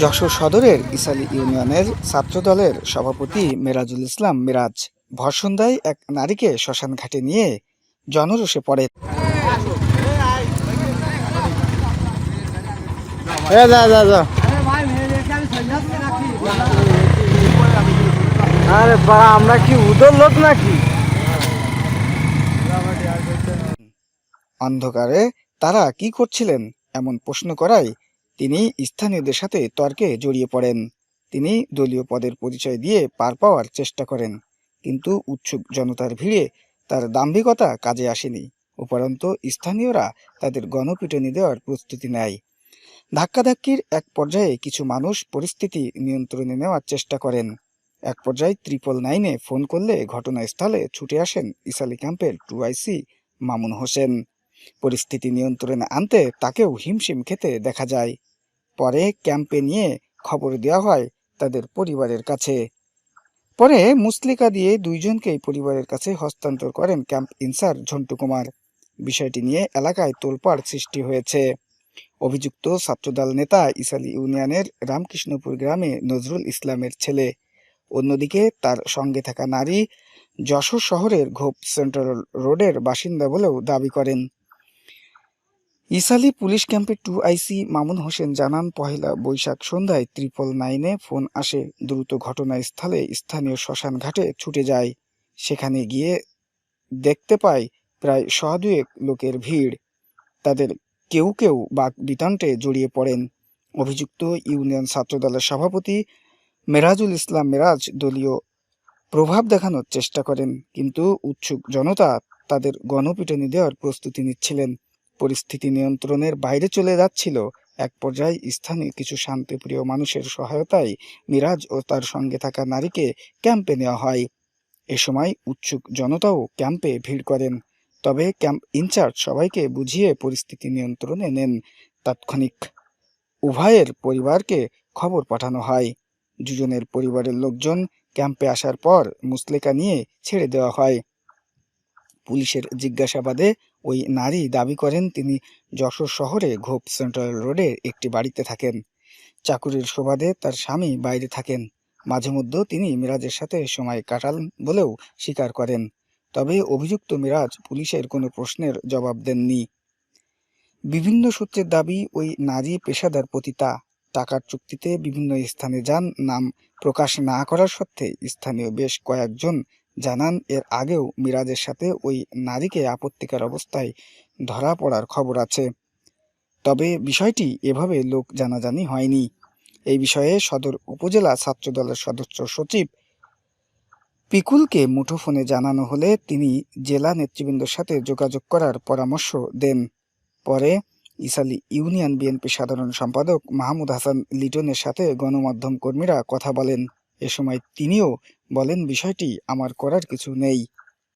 যশোর সদরের ইসালি ইউনিয়নের ছাত্রদলের সভাপতি মেরাজুল ইসলাম মিরাজ ভরসন্ধ্যায় এক নারীকে শ্মশান ঘাটে নিয়ে জনরোষে পড়ে। আরে আমরা কি উদর লোক নাকি? অন্ধকারে তারা কি করছিলেন এমন প্রশ্ন করায় তিনি স্থানীয়দের সাথে তর্কে জড়িয়ে পড়েন। তিনি দলীয় পদের পরিচয় দিয়ে পার পাওয়ার চেষ্টা করেন, কিন্তু উৎসুক জনতার ভিড়ে তার দাম্ভিকতা কাজে আসেনি। উপরন্ত স্থানীয়রা তাদের গণপিটনি দেওয়ার প্রস্তুতি নেয়। ধাক্কাধাক্কির এক পর্যায়ে কিছু মানুষ পরিস্থিতি নিয়ন্ত্রণে নেওয়ার চেষ্টা করেন। এক পর্যায়ে ত্রিপল নাইনে ফোন করলে ঘটনাস্থলে ছুটে আসেন ইসালি ক্যাম্পের টু আইসি মামুন হোসেন। পরিস্থিতি নিয়ন্ত্রণে আনতে তাকেও হিমশিম খেতে দেখা যায়। পরে ক্যাম্পে নিয়ে খবর দেওয়া হয় তাদের পরিবারের কাছে। পরে মুসলিকা দিয়ে দুইজনকেই পরিবারের কাছে হস্তান্তর করেন ক্যাম্প ইনচার্জ ঝন্টু কুমার। বিষয়টি নিয়ে এলাকায় তোলপাড় সৃষ্টি হয়েছে। অভিযুক্ত ছাত্রদল নেতা ইসালি ইউনিয়নের রামকৃষ্ণপুর গ্রামে নজরুল ইসলামের ছেলে। অন্যদিকে তার সঙ্গে থাকা নারী যশোর শহরের ঘোপ সেন্ট্রাল রোডের বাসিন্দা বলেও দাবি করেন। ইসালি পুলিশ ক্যাম্পের টু আইসি মামুন হোসেন জানান, পহেলা বৈশাখ সন্ধ্যায় ত্রিপল নাইনে ফোন আসে, দ্রুত ঘটনাস্থলে স্থানীয় শ্মশান ঘাটে ছুটে যায়। সেখানে গিয়ে দেখতে পায় প্রায় শহদুয়েক লোকের ভিড়। তাদের কেউ কেউ বাক বিতণ্ডে জড়িয়ে পড়েন। অভিযুক্ত ইউনিয়ন ছাত্রদলের সভাপতি মেরাজুল ইসলাম মেরাজ দলীয় প্রভাব দেখানোর চেষ্টা করেন, কিন্তু উৎসুক জনতা তাদের গণপিটনি দেওয়ার প্রস্তুতি নিচ্ছিলেন। পরিস্থিতি নিয়ন্ত্রণের বাইরে চলে যাচ্ছিল। এক পর্যায়ে স্থানীয় কিছু শান্তিপ্রিয় মানুষের সহায়তায় মিরাজ ও তার সঙ্গে থাকা নারীকে ক্যাম্পে নেওয়া হয়। এ সময় উৎসুক জনতাও ক্যাম্পে ভিড় করেন। তবে ক্যাম্প ইনচার্জ সবাইকে বুঝিয়ে পরিস্থিতি নিয়ন্ত্রণে নেন তাৎক্ষণিক। উভয়ের পরিবারকে খবর পাঠানো হয়। দুজনের পরিবারের লোকজন ক্যাম্পে আসার পর মুসলেকা নিয়ে ছেড়ে দেওয়া হয়। পুলিশের জিজ্ঞাসাবাদে ওই নারী দাবি করেন তিনি যশোর শহরে ঘোপ সেন্ট্রাল রোডের একটি বাড়িতে থাকেন। চাকুরির সুবাদে তার স্বামী বাইরে থাকেন। মাঝে মধ্যে তিনি মিরাজের সাথে সময় কাটান বলেও স্বীকার করেন। তবে অভিযুক্ত মিরাজ পুলিশের কোনো প্রশ্নের জবাব দেননি। বিভিন্ন সূত্রের দাবি, ওই নারী পেশাদার পতিতা। টাকার চুক্তিতে বিভিন্ন স্থানে যান। নাম প্রকাশ না করার সত্ত্বে স্থানীয় বেশ কয়েকজন জানান, এর আগেও মিরাজের সাথে ওই নারীকে আপত্তিকর অবস্থায় ধরা পড়ার খবর আছে। তবে বিষয়টি এভাবে লোক জানাজানি হয়নি। এই বিষয়ে সদর উপজেলা ছাত্রদলের সদস্য সচিব পিকুলকে মুঠোফোনে জানানো হলে তিনি জেলা নেতৃবৃন্দের সাথে যোগাযোগ করার পরামর্শ দেন। পরে ইসালি ইউনিয়ন বিএনপি সাধারণ সম্পাদক মাহমুদ হাসান লিটনের সাথে গণমাধ্যম কর্মীরা কথা বলেন। এ সময় তিনিও বলেন বিষয়টি আমার করার কিছু নেই।